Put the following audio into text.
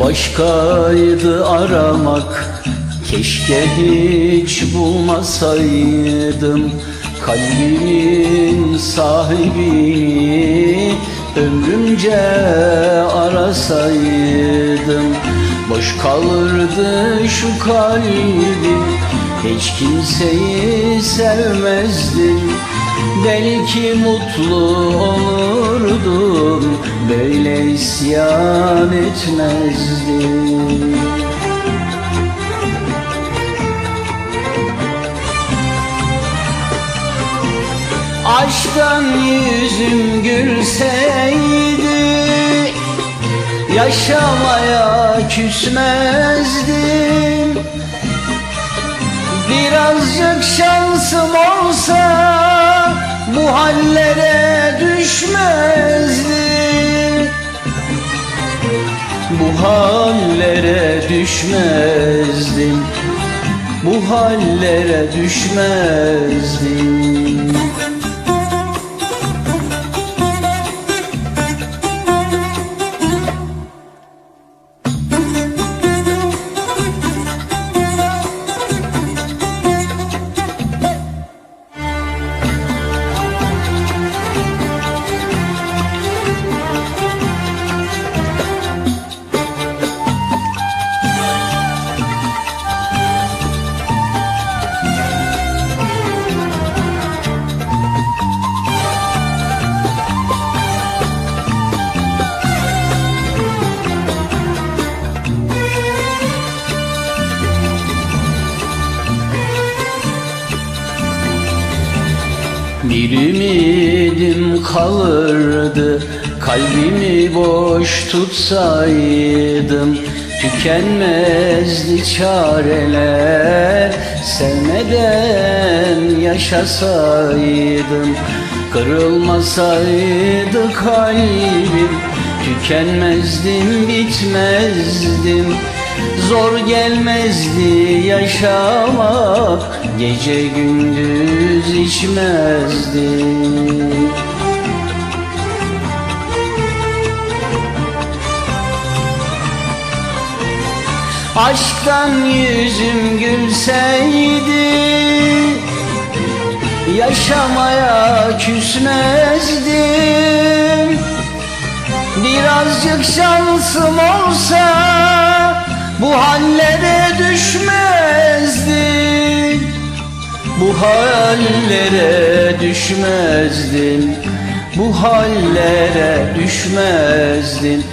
Başkaydı aramak Keşke hiç bulmasaydım. Kalbimin sahibini Ömrümce arasaydım. Boş kalırdı şu kalbim Hiç kimseyi sevmezdim Belki mutlu olurdum Böyle isyan etmezdim. Aşktan yüzüm gülseydi Yaşamaya küsmezdim Birazcık şansım olsa Bu hallere düşmezdim. Bu hallere düşmezdim. Bu hallere düşmezdim Bir ümidim kalırdı Kalbimi boş tutsaydım. Tükenmezdi çareler Sevmeden yaşasaydım. Kırılmasaydı kalbim Tükenmezdim bitmezdim Zor gelmezdi yaşamak Gece gündüz içmezdim Aşktan yüzüm gülseydi Yaşamaya küsmezdim. Birazcık şansım olsa Bu hallere düşmezdim Bu hallere düşmezdim Bu hallere düşmezdim